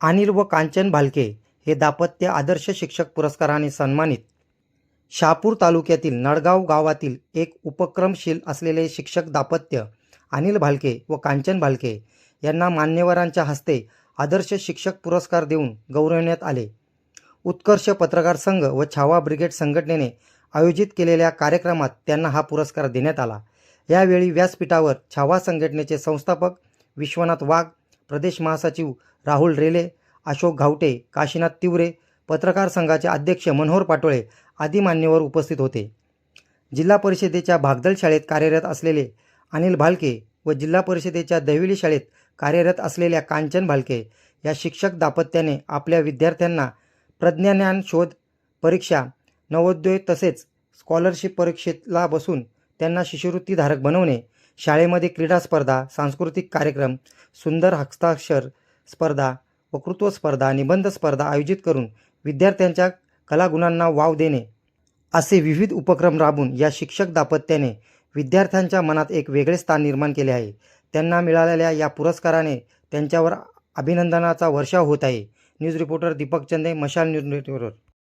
अनिल व कांचन भालके हे दाम्पत्य आदर्श शिक्षक पुरस्काराने सन्मानित. शहापूर तालुक्यातील नडगाव गावातील एक उपक्रमशील असलेले शिक्षक दाम्पत्य अनिल भालके व कांचन भालके यांना मान्यवरांच्या हस्ते आदर्श शिक्षक पुरस्कार देऊन गौरवण्यात आले. उत्कर्ष पत्रकार संघ व छावा ब्रिगेड संघटनेने आयोजित केलेल्या कार्यक्रमात त्यांना हा पुरस्कार देण्यात आला. यावेळी व्यासपीठावर छावा संघटनेचे संस्थापक विश्वनाथ वाघ प्रदेश महासचिव राहुल रेले अशोक घावटे काशीनाथ तिवरे पत्रकार संघाचे अध्यक्ष मनोहर पाटोळे आदी मान्यवर उपस्थित होते. जिल्हा परिषदेच्या भागदल शाळेत कार्यरत असलेले अनिल भालके व जिल्हा परिषदेच्या दहिवली शाळेत कार्यरत असलेल्या कांचन भालके या शिक्षक दाम्पत्याने आपल्या विद्यार्थ्यांना प्रज्ञाज्ञान शोध परीक्षा नवोदय तसेच स्कॉलरशिप परीक्षेला बसून त्यांना शिष्यवृत्तीधारक बनवणे शाळेमध्ये क्रीडा स्पर्धा सांस्कृतिक कार्यक्रम सुंदर हस्ताक्षर स्पर्धा वक्तृत्व स्पर्धा निबंध स्पर्धा आयोजित करून विद्यार्थ्यांच्या कलागुणांना वाव देणे. असे विविध उपक्रम राबून या शिक्षक दाम्पत्याने विद्यार्थ्यांच्या मनात एक वेगळे स्थान निर्माण केले आहे. त्यांना मिळालेल्या या पुरस्काराने त्यांच्यावर अभिनंदनाचा वर्षाव होत आहे. न्यूज रिपोर्टर दीपक चंदे मशाल न्यूज नेटवर्क.